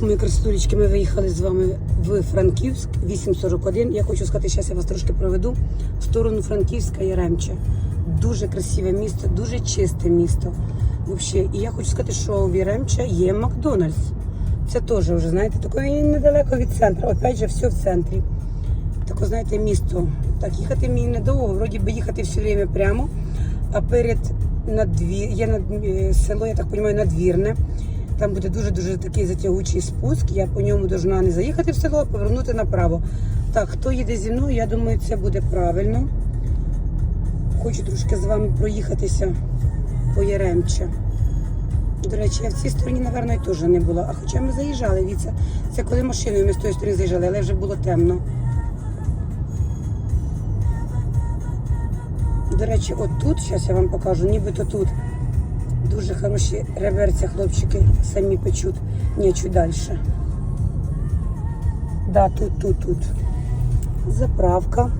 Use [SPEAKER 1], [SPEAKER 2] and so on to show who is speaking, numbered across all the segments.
[SPEAKER 1] Мої красотулечки, ми виїхали з вами в Франківськ 8.41. Я хочу сказати, зараз я вас трошки проведу в сторону Франківська Яремча. Дуже красиве місто, дуже чисте місто. Вообще. І я хочу сказати, що в Яремча є Макдональдс. Це теж вже, знаєте, він недалеко від центру. Опять же, все в центрі. Таке, знаєте, місто. Так, їхати мені недовго, вроді би їхати все время прямо. А перед надвір, над, е, село, я так розумію, надвірне. Там буде дуже-дуже такий затягучий спуск. Я по ньому должна не заїхати в село, а повернути направо. Так, хто їде зі мною, я думаю, це буде правильно. Хочу трошки з вами проїхатися по Яремча. До речі, я в цій стороні, напевно, теж не була. А хоча ми заїжджали, віце. Це коли машиною ми з тої сторони заїжджали, але вже було темно. До речі, от тут, зараз я вам покажу, нібито тут. Дуже хороші реверця, хлопчики самі печуть. Ні, далі. Да, тут, тут, тут. Заправка.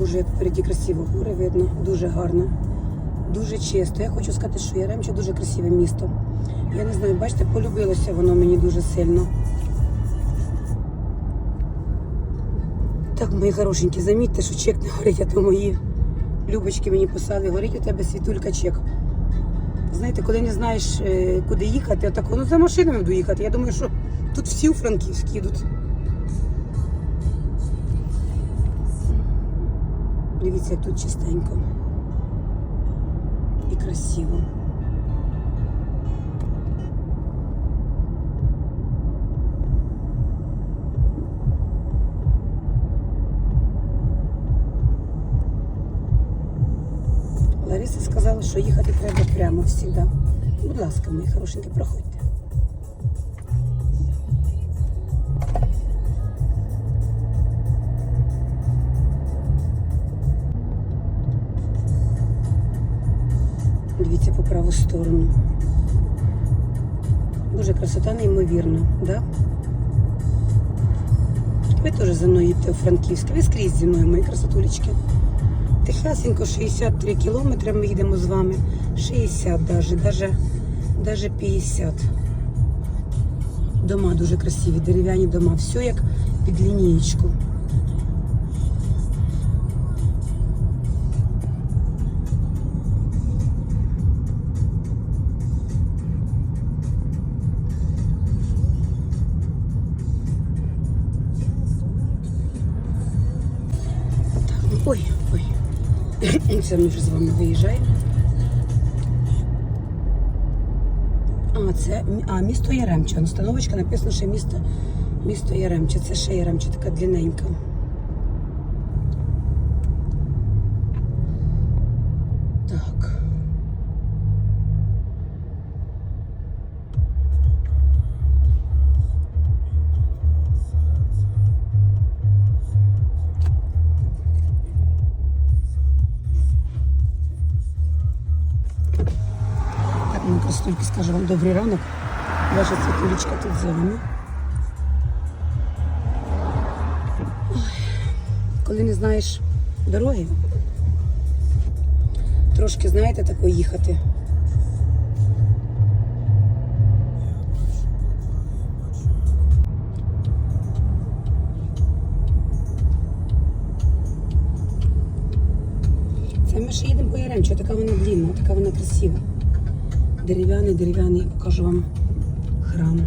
[SPEAKER 1] Боже, як впереді красиво, гори видно, дуже гарно, дуже чисто. Я хочу сказати, що Яремча дуже красиве місто. Я не знаю, бачите, полюбилося воно мені дуже сильно. Так, мої хорошенькі, замітьте, що чек не горить, а то мої любочки мені писали, горить у тебе світулька чек. Знаєте, коли не знаєш, е, куди їхати, отак, ну за машинами буду їхати. Я думаю, що тут всі у Франківськ їдуть. Дивіться, як тут чистенько. І красиво. що їхати треба прямо завжди. Будь ласка, мої хорошенькі, проходьте. Дивіться по праву сторону. Боже, красота неймовірна, да? Ви теж за мною їдете у Франківськ. Ви скрізь зі мною, мої красотулечки. Тихесенько 63 кілометри ми їдемо з вами. 60 даже, даже, даже 50. Дома дуже красиві, дерев'яні дома. Все як під лінієчку. Ой, ой. Це ми вже з вами виїжджаємо. А, це а, місто Яремча. Установочка написано, що місто, місто Яремча. Це ще Яремча, така длинненька. Скажу вам добрий ранок. Ваша світулечка тут з вами. Коли не знаєш дороги, трошки, знаєте, тако їхати. Це ми ще їдемо по Яремчу, така вона длінна, така вона красива. Дерев'яний, дерев'яний, покажу вам храм.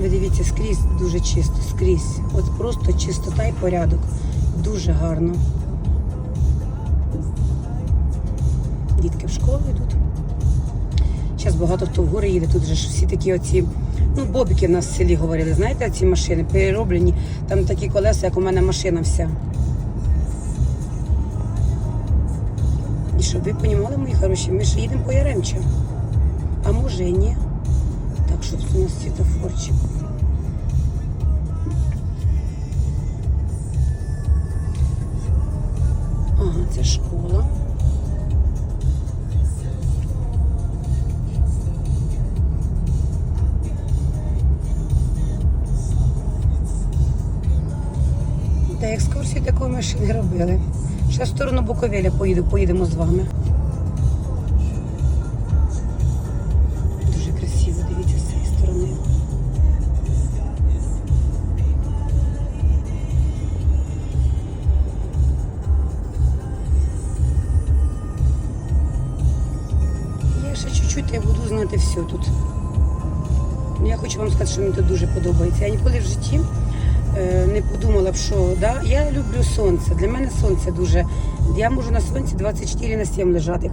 [SPEAKER 1] Дивіться, скрізь дуже чисто, скрізь. От просто чистота і порядок. Дуже гарно. Дітки в школу йдуть. Зараз багато хто в гори їде, тут же ж всі такі оці, ну, бобіки в нас в селі говорили, знаєте, ці машини перероблені, там такі колеса, як у мене машина вся. І щоб ви розуміли, мої хороші, ми ж їдемо по Яремча. А може і ні. Так, що тут у нас світофорчик. Ага, це школа. Машини робили. Ще в сторону Буковеля поїду, поїдемо з вами. Дуже красиво, дивіться з цієї сторони. Я ще чуть-чуть я буду знати все тут. Я хочу вам сказати, що мені тут дуже подобається. Я ніколи в житті що да, я люблю сонце. Для мене сонце дуже. Я можу на сонці 24 на 7 лежати.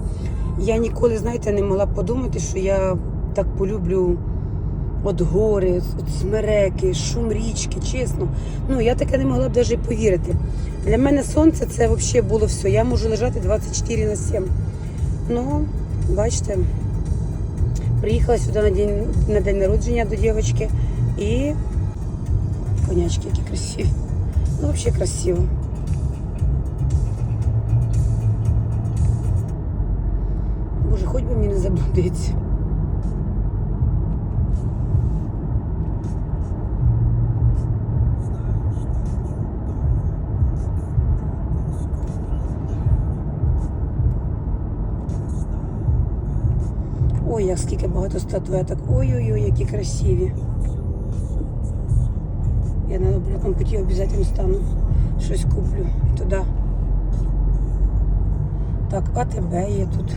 [SPEAKER 1] Я ніколи, знаєте, не могла подумати, що я так полюблю от гори, от смереки, шум річки, чесно. Ну, я таке не могла б навіть повірити. Для мене сонце це взагалі було все. Я можу лежати 24 на 7. Ну, бачите, приїхала сюди на день, на день народження до дівчинки і конячки які красиві. Ну, взагалі красиво. Боже, хоч би мені не заблудиться. Ой, як скільки багато статуеток. Ой-ой-ой, які красиві. Я на обратном пути обязательно стану. Щось куплю туди. Так, АТБ є тут.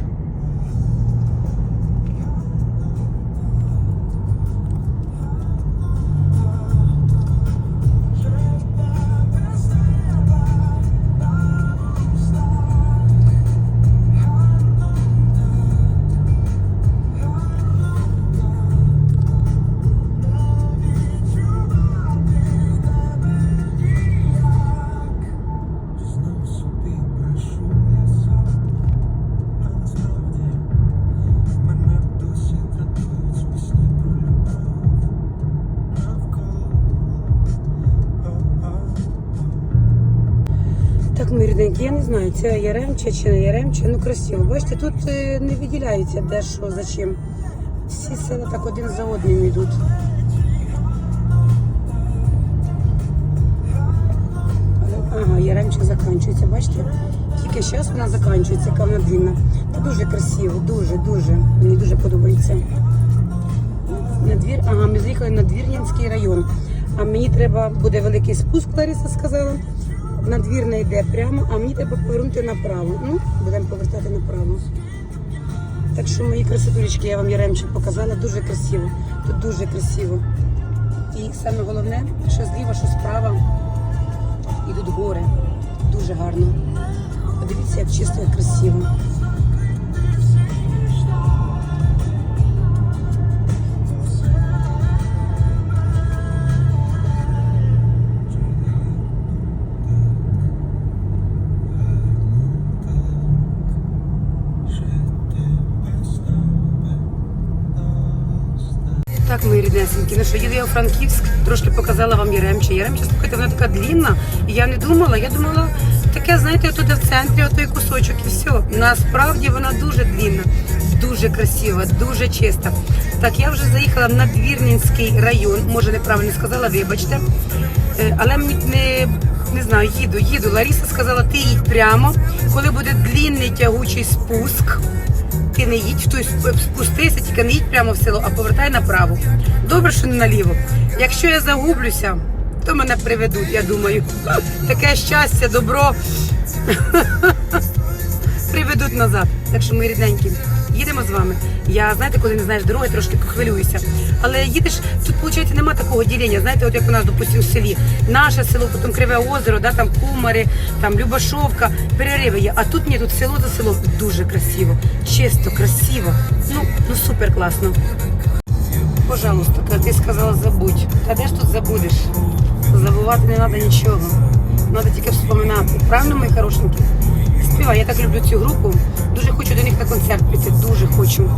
[SPEAKER 1] Рідненькі, я не знаю, це Яремче чи не Яремче. Ну красиво. Бачите, тут е, не виділяється де що, за чим. Всі села так один за одним йдуть. Ага, Яремче закінчується, бачите? Тільки зараз вона закінчується, яка вона длинна. Та дуже красиво, дуже, дуже. Мені дуже подобається. На двір, ага, ми заїхали на Двірнянський район. А мені треба буде великий спуск, Лариса сказала. На двір не йде прямо, а мені треба повернути направо. Ну, будемо повертати направо. Так що мої красотулечки, я вам Яремчик показала, дуже красиво. Тут дуже красиво. І саме головне, що зліва, що справа йдуть гори. Дуже гарно. Подивіться, як чисто і красиво. Ну що, їду у Франківськ, трошки показала вам Яремче. Яремче, слухайте, вона така длінна. І я не думала, я думала, таке, знаєте, отуди в центрі, отой кусочок і все. Насправді вона дуже длінна, дуже красива, дуже чиста. Так, я вже заїхала на Двірнінський район, може неправильно сказала, вибачте. Е, Але мені не, не знаю, їду, їду. Лариса сказала, ти їдь прямо, коли буде длінний тягучий спуск. Ти не їдь в той спустися, тільки не їдь прямо в село, а повертай направо. Добре, що не наліво. Якщо я загублюся, то мене приведуть, я думаю. Таке щастя, добро приведуть назад. Так що, ми рідненькі, їдемо з вами. Я знаєте, коли не знаєш дороги, трошки похвилююся. Але їдеш, тут, виходить, нема такого ділення. Знаєте, от як у нас, допустимо, в селі. Наше село, потім Криве озеро, да, там Кумари, там Любашовка, перериви є. А тут ні, тут село за селом дуже красиво, чисто, красиво. Ну, ну супер класно. Пожалуйста, коли ти сказала забудь. Та де ж тут забудеш? Забувати не треба нічого. Треба тільки вспоминати. Правильно, мої хорошенькі? Співай, я так люблю цю групу. Дуже хочу до них на концерт піти. Дуже хочу.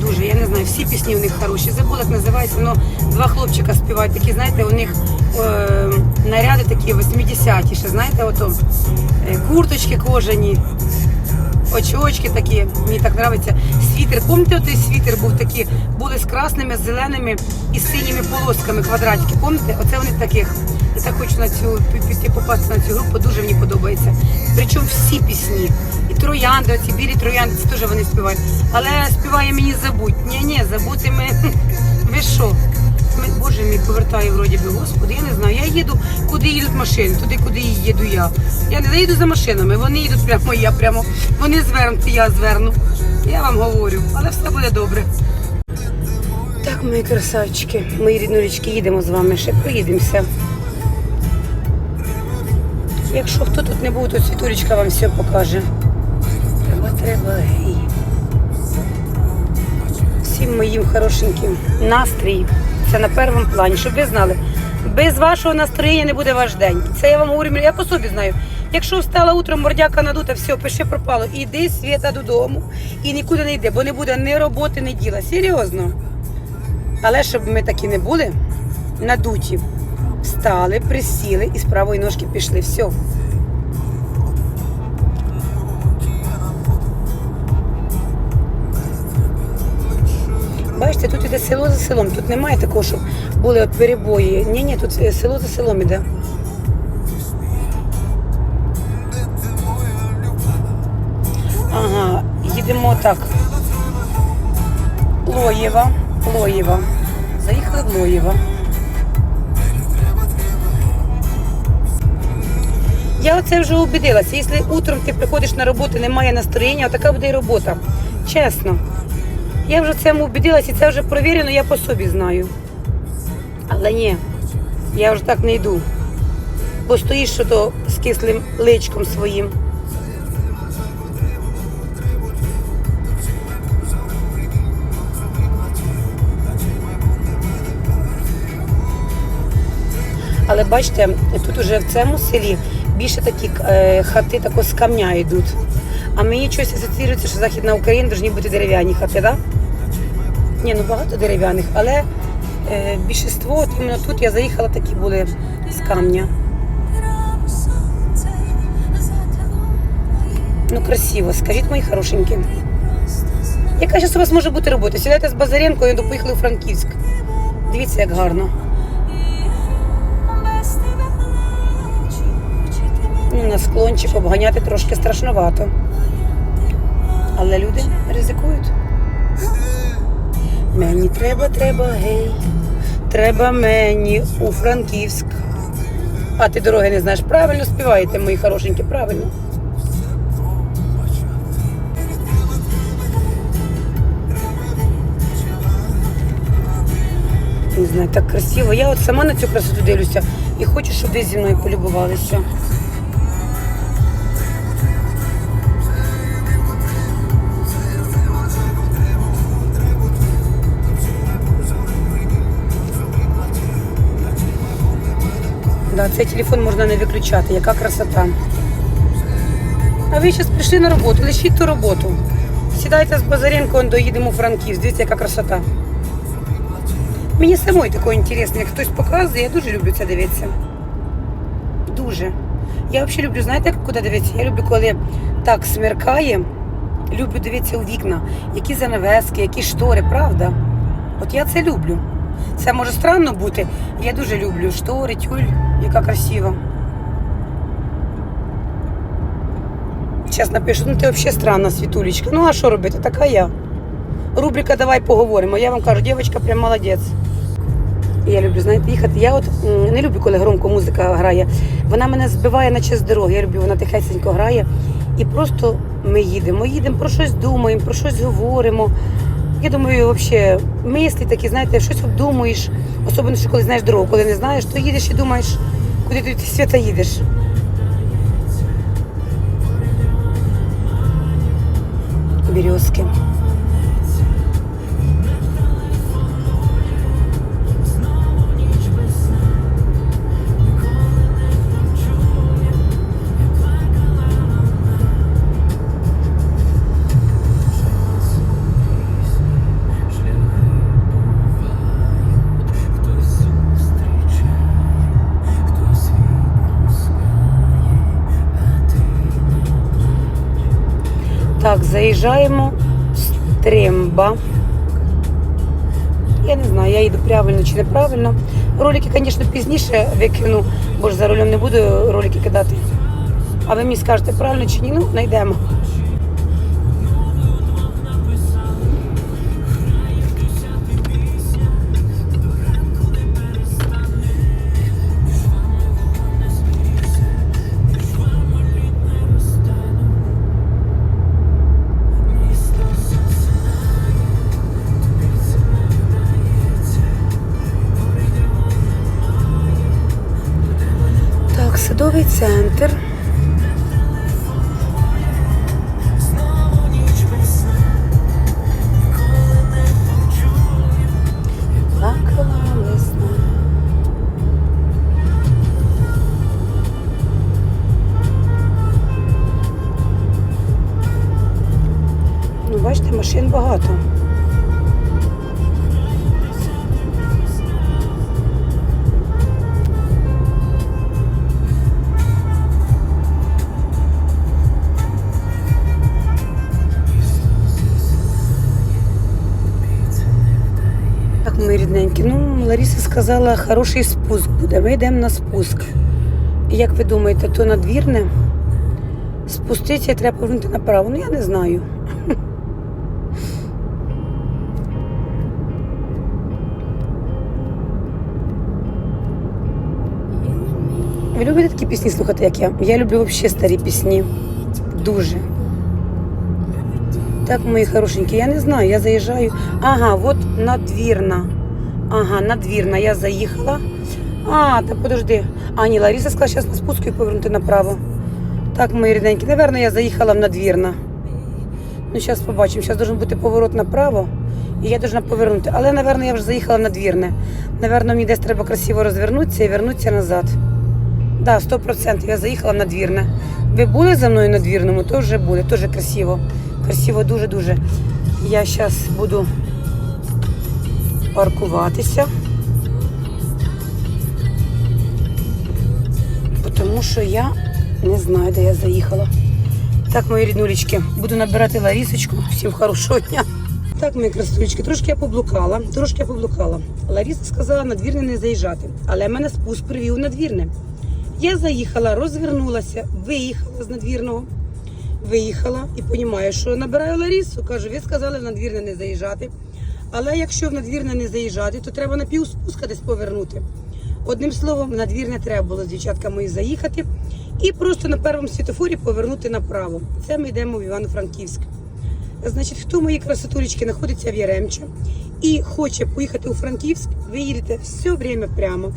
[SPEAKER 1] Дуже, я не знаю, всі пісні у них хороші. Забула, як називається, але два хлопчика співають. Такі, знаєте, у них е, наряди такі 80-ті, ще знаєте, ото е, курточки кожані. очочки такі, мені так подобається. Світер. Пам'ятаєте, той світер був такий, були з красними, зеленими і з синіми полосками квадратики. Пам'ятаєте? Оце вони таких. Я так хочу на цю попасти на цю групу, дуже мені подобається. Причому всі пісні. І троянди, оці білі троянди, це теж вони співають. Але співає мені забудь. Ні, ні, забути ми. Ви що? Боже мій повертає вроді би, господи, я не знаю. Я їду, куди їдуть машини, туди, куди їду я. Я не їду за машинами, вони їдуть прямо, я прямо. Вони звернуть, я зверну. Я вам говорю, але все буде добре. Так, мої красавчики, мої ріднулечки, їдемо з вами, ще проїдемося. Якщо хто тут не був, то Світулечка вам все покаже. Треба, гей. Всім моїм хорошеньким настрій. Це на першому плані, щоб ви знали. Без вашого настроєння не буде ваш день. Це я вам говорю, я по собі знаю. Якщо встала утром мордяка надута, все, пиши пропало. Іди світа додому і нікуди не йди, бо не буде ні роботи, ні діла. Серйозно. Але щоб ми такі не були, надуті, встали, присіли і з правої ножки пішли. Все. Бачите, тут іде село за селом. Тут немає такого, щоб були перебої. Ні, ні, тут е, село за селом іде. Ага, їдемо так. Лоєва, Лоєва. Заїхали в Лоєва. Я оце вже убедилася. Якщо утром ти приходиш на роботу, немає настроєння, така буде і робота. Чесно. Я вже в цьому убедилась і це вже провірено, я по собі знаю. Але ні, я вже так не йду. Бо стоїш що то з кислим личком своїм. Але бачите, тут уже в цьому селі більше такі е, хати тако з камня йдуть. А мені щось асоціюється, що Західна Україна повинні бути дерев'яні хати, так? Да? Ні, ну багато дерев'яних, але е, більшість, от іменно тут я заїхала, такі були з камня. Ну, красиво, скажіть, мої хорошенькі. Яка зараз у вас може бути робота? Сідайте з Базаренко і поїхали у Франківськ. Дивіться, як гарно. Ну, на склончик обганяти трошки страшновато. Але люди ризикують. Мені треба, треба, гей. Треба мені у Франківськ. А ти дороги не знаєш. Правильно співаєте, мої хорошенькі, правильно. Не знаю, так красиво. Я от сама на цю красоту дивлюся і хочу, щоб ви зі мною полюбувалися. Да, цей телефон можна не виключати. Яка красота. А ви зараз прийшли на роботу, лишіть ту роботу. Сідайте з Базаренко, доїдемо у Франківськ. Дивіться, яка красота. Мені самой такое інтересно, як хтось показує, я дуже люблю це дивитися. Дуже. Я взагалі люблю, знаєте, куди дивитися? Я люблю, коли так смеркає, люблю дивитися у вікна, які занавески, які штори, правда? От я це люблю. Це може странно бути. Я дуже люблю штори, тюль, яка красива. Зараз напишу, ну ти взагалі странна, світулечка. Ну а що робити? Така я. Рубрика Давай поговоримо. Я вам кажу, дівчинка прям молодець. Я люблю, знаєте, їхати. Я от не люблю, коли громко музика грає. Вона мене збиває на час дороги. Я люблю, вона тихесенько грає. І просто ми їдемо, їдемо, про щось думаємо, про щось говоримо. Я думаю, взагалі, мислі такі, знаєте, щось обдумуєш. Особливо, що коли знаєш дорогу, коли не знаєш, то їдеш і думаєш, куди ти свята їдеш. Березки. Заїжджаємо в Стремба. Я не знаю, я їду правильно чи неправильно. Ролики, звісно, пізніше викину, бо ж за рулем не буду ролики кидати. А ви мені скажете, правильно чи ні, ну знайдемо. Садовий центр. Ну, бачите, машин багато. Лариса сказала, хороший спуск буде. Ми йдемо на спуск. І як ви думаєте, то надвірне? Спуститися треба повернути направо. Ну я не знаю. Ви любите такі пісні слухати, як я? Я люблю взагалі старі пісні. Дуже. Так, мої хорошенькі, я не знаю, я заїжджаю. Ага, от надвірна. Ага, надвірна. Я заїхала. А, та подожди. А, ні, Лариса сказала, зараз на спуску і повернути направо. Так, мої рідненькі, наверное, я заїхала в надвірна. Ну, зараз побачимо. Зараз должен бути поворот направо. І я должна повернути. Але, наверное, я вже заїхала в надвірне. Наверно, мені десь треба красиво розвернутися і вернутися назад. Да, 100% я заїхала в надвірне. Ви були за мною на двірному, то вже буде, теж красиво. Красиво дуже-дуже. Я зараз буду паркуватися. Тому що я не знаю, де я заїхала. Так, мої ріднулечки, буду набирати Ларісочку. Всім хорошого дня. Так, мої красунечки, трошки я поблукала, трошки я поблукала. Ларіса сказала на двірне не заїжджати, але мене спуск привів на двірне. Я заїхала, розвернулася, виїхала з надвірного. Виїхала і розумію, що набираю Ларісу. Кажу, ви сказали в надвірне не заїжджати. Але якщо в надвірне не заїжджати, то треба на півспуска десь повернути. Одним словом, в надвірне треба було з дівчатками заїхати і просто на першому світофорі повернути направо. Це ми йдемо в Івано-Франківськ. Значить, хто мої красотулечки знаходиться в Яремче і хоче поїхати у Франківськ, ви їдете все время прямо.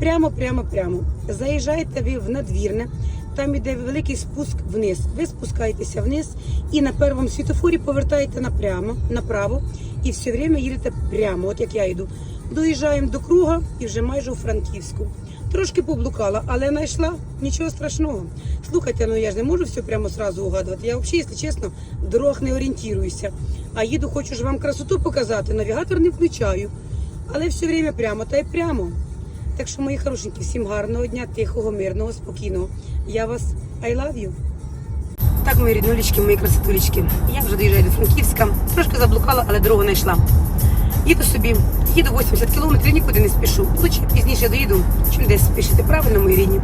[SPEAKER 1] Прямо, прямо, прямо. Заїжджаєте ви в надвірне, там іде великий спуск вниз. Ви спускаєтеся вниз і на першому світофорі повертаєте напрямо, направо і все время їдете прямо, от як я йду. Доїжджаємо до круга і вже майже у Франківську. Трошки поблукала, але знайшла нічого страшного. Слухайте, ну я ж не можу все прямо сразу угадувати. Я взагалі, якщо чесно, дорог не орієнтуюся. А їду, хочу ж вам красоту показати. Навігатор не включаю. Але все время прямо та й прямо. Так що, мої хорошенькі, всім гарного дня, тихого, мирного, спокійного. Я вас I love you. Так, мої ріднулечки, мої красотулечки. Я вже доїжджаю до Франківська. Трошки заблукала, але дорогу знайшла. Їду собі, їду 80 кілометрів, нікуди не спішу. Лучше пізніше доїду, чим десь спішити. Правильно, мої рідні.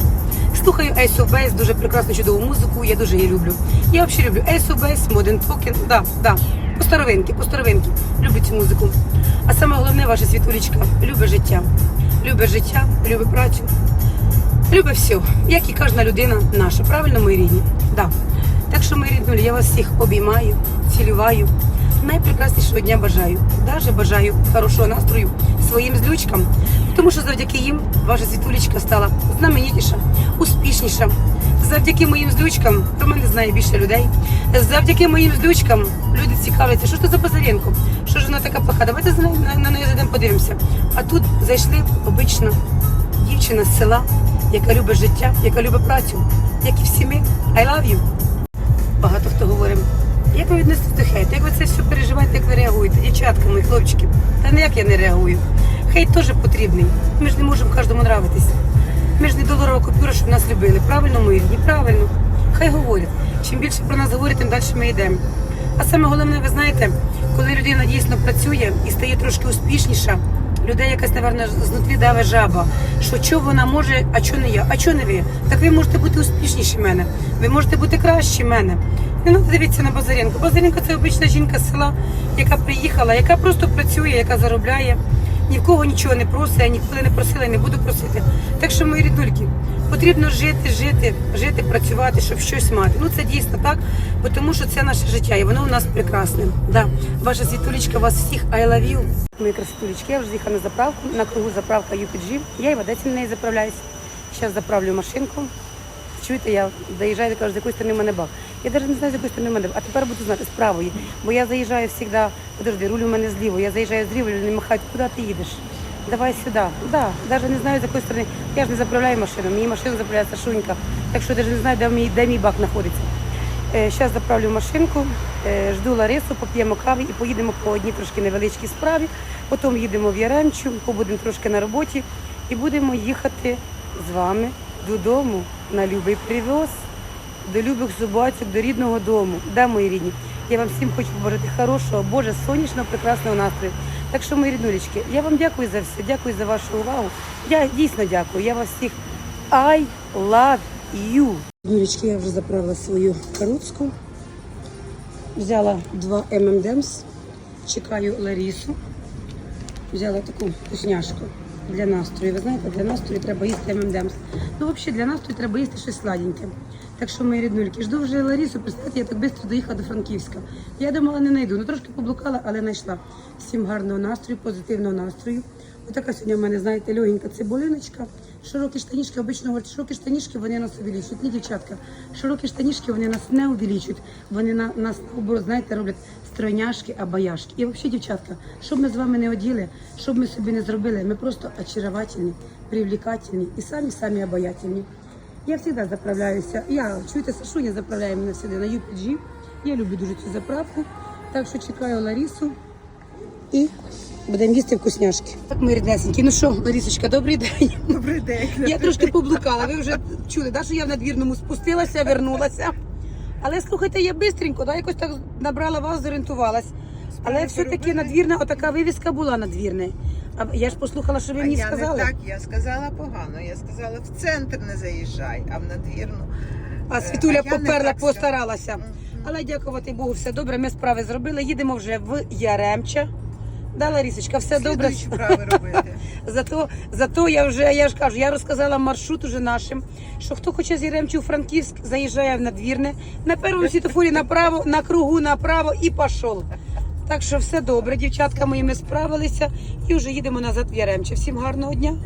[SPEAKER 1] Слухаю Ace of Base, дуже прекрасну чудову музику, я дуже її люблю. Я взагалі люблю Ace of Base, Modern Talking, да, да. По старовинки, по старовинки. Люблю цю музику. А саме головне, ваша світулечка, любить життя. Любить життя, любить працю, любить все, як і кожна людина наша. Правильно, мої рідні? Да. Так що, мої ріднулі, я вас всіх обіймаю, цілюваю. Найпрекраснішого дня бажаю. Даже бажаю хорошого настрою своїм злючкам, тому що завдяки їм ваша світулечка стала знаменитіша, успішніша. Завдяки моїм злючкам про мене знає більше людей. Завдяки моїм злючкам люди цікавляться, що це за Базаренко, що ж вона така плоха. Давайте на неї зайдемо подивимося. А тут зайшли обична дівчина з села, яка любить життя, яка любить працю, як і всі ми. I love you. Багато хто говорить, як ви відноситесь до хейту, як ви це все переживаєте, як ви реагуєте, дівчатка, мої хлопчики. Та ніяк я не реагую. Хейт теж потрібний. Ми ж не можемо кожному нравитись. Ми ж не доларова купюра, щоб нас любили. Правильно, мої рідні? Правильно. Хай говорять. Чим більше про нас говорять, тим далі ми йдемо. А саме головне, ви знаєте, коли людина дійсно працює і стає трошки успішніша, людей якась, напевно, знутрі даве жаба. Що що вона може, а що не я, а що не ви? Так ви можете бути успішніші мене, ви можете бути кращі мене. Не треба дивитися на Базаренко. Базаренко це обична жінка з села, яка приїхала, яка просто працює, яка заробляє. Ні в кого нічого не просить, я ніколи не просила і не буду просити. Так що, мої рідульки, потрібно жити, жити, жити, працювати, щоб щось мати. Ну це дійсно так, бо тому що це наше життя, і воно у нас прекрасне. Да. Ваша світулечка вас всіх I love you. Мої красотулечки, я вже з'їхала на заправку, на кругу заправка UPG. Я і в Одесі на неї заправляюсь. Зараз заправлю машинку. Чуєте, я доїжджаю, кажу, з якої сторони мене бак. Я навіть не знаю, з якої сторони мене бак. А тепер буду знати з правої. Бо я заїжджаю завжди, подожди, руль у мене зліво, я заїжджаю з лівої, люди махають, куди ти їдеш? Давай сюди. Да, навіть не знаю, з якої сторони. Я ж не заправляю машину, мені машину заправляє Сашунька. Так що навіть не знаю, де мій, де мій бак знаходиться. Зараз заправлю машинку, е, жду Ларису, поп'ємо кави і поїдемо по одній трошки невеличкій справі. Потім їдемо в Яремчу, побудемо трошки на роботі і будемо їхати з вами додому на любий привоз, до любих зубацьок, до рідного дому. Да, мої рідні? Я вам всім хочу побажати хорошого, Боже, сонячного, прекрасного настрою. Так що, мої ріднулечки, я вам дякую за все, дякую за вашу увагу. Я дійсно дякую. Я вас всіх I love you. Ріднулечки, я вже заправила свою коробку. Взяла два ММДМС, чекаю Ларісу. Взяла таку вкусняшку для настрою. Ви знаєте, для настрою треба їсти ММДМС. Ну, взагалі, для настрою треба їсти щось сладеньке. Так що, мої ріднульки, жду вже Ларісу, представте, я так швидко доїхала до Франківська. Я думала, не знайду. Ну трошки поблукала, але знайшла. Всім гарного настрою, позитивного настрою. Отака сьогодні в мене, знаєте, легенька цибулиночка. Широкі штанішки, обично говорять, широкі штанішки вони нас увеличують. Ні, дівчатка, широкі штанішки вони нас не увеличують. Вони на, нас, знаєте, роблять стройняшки, абаяшки. І взагалі, дівчатка, щоб ми з вами не оділи, щоб ми собі не зробили, ми просто очаровательні, привлекательні і самі-самі обаятельні. Я завжди заправляюся. Я чуєте, Сашуня заправляє мене завжди на UPG. Я люблю дуже цю заправку. Так що чекаю Ларісу і будемо їсти вкусняшки. Так, ми ріднесенькі. Ну що, Ларісочка, добрий день.
[SPEAKER 2] Добрий день.
[SPEAKER 1] Я трошки поблукала. Ви вже чули, да, що я в надвірному спустилася, вернулася. Але слухайте, я бистренько, да, якось так набрала вас, зорієнтувалась. Але все-таки
[SPEAKER 2] робили.
[SPEAKER 1] надвірна, отака вивіска була надвірна. А я ж послухала, що ви
[SPEAKER 2] А
[SPEAKER 1] мені
[SPEAKER 2] я
[SPEAKER 1] сказали.
[SPEAKER 2] не так, я сказала погано. Я сказала, в центр не заїжджай, а в надвірну.
[SPEAKER 1] А
[SPEAKER 2] Е,
[SPEAKER 1] Світуля
[SPEAKER 2] а
[SPEAKER 1] поперла, постаралася.
[SPEAKER 2] Мгм.
[SPEAKER 1] Але дякувати Богу, все добре. Ми справи зробили. Їдемо вже в Яремча. Да, Ларісочка, все добре.
[SPEAKER 2] Слідуючі вправи робити.
[SPEAKER 1] Зато, зато я вже, я ж кажу, я розказала маршрут уже нашим, що хто хоче з Яремчі у Франківськ, заїжджає в надвірне, на першому світофорі направо, на кругу направо і пішов. Так що все добре, дівчатка мої, ми справилися і вже їдемо назад в Яремче. Всім гарного дня.